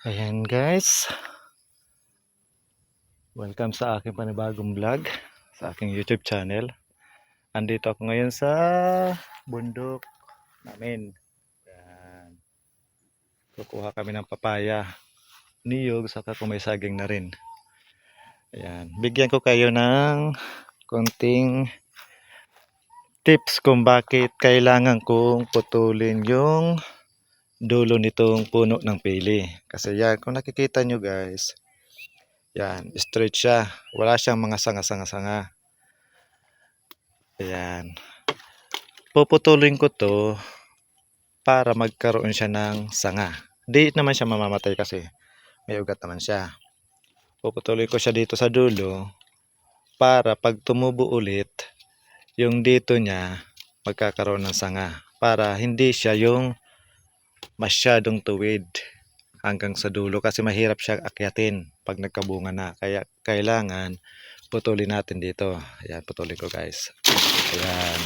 Ayan guys. Welcome sa aking panibagong vlog sa aking YouTube channel. Andito ako ngayon sa bundok namin. Ayan. Kukuha kami ng papaya, niyog, saka kung may saging na rin. Ayan. Bigyan ko kayo ng konting tips kung bakit kailangan kong putulin yung dulo nitong puno ng pili. Kasi yan, kung nakikita nyo guys, yan, straight siya. Wala siyang mga sanga-sanga-sanga. Ayan. Puputulin ko to para magkaroon siya ng sanga. Di naman siya mamamatay kasi may ugat naman siya. Puputulin ko siya dito sa dulo para pag tumubo ulit, yung dito niya magkakaroon ng sanga. Para hindi siya yung masyadong tuwid hanggang sa dulo kasi mahirap siya akyatin pag nagkabunga na. Kaya kailangan putulin natin dito. Ayan, putulin ko guys. Ayan.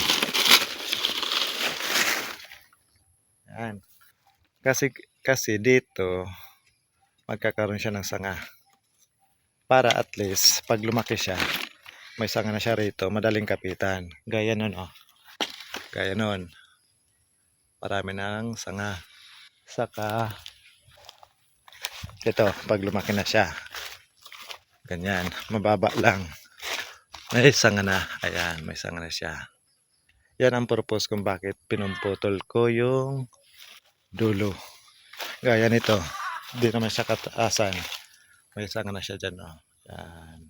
Ayan. Kasi, kasi dito, magkakaroon siya ng sanga. Para at least, pag lumaki siya, may sanga na siya rito, madaling kapitan. Gaya nun, oh. Gaya nun. Marami ng sanga. Saka, ito, pag lumaki na siya. Ganyan, mababa lang. May sanga na. Ayan, may sanga na siya. Yan ang purpose kung bakit pinumputol ko yung dulo. Gaya nito. Hindi naman siya kataasan. May sanga na siya dyan. Oh. Yan.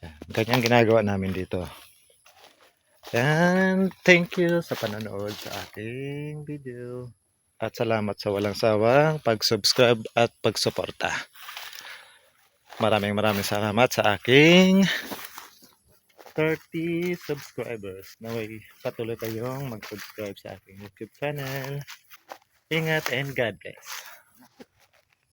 Yan. Ganyan ginagawa namin dito. And thank you sa panonood sa aking video. At salamat sa walang sawang pag-subscribe at pagsuporta. Maraming maraming salamat sa aking 30 subscribers. Naway patuloy kayong mag-subscribe sa aking YouTube channel. Ingat and God bless.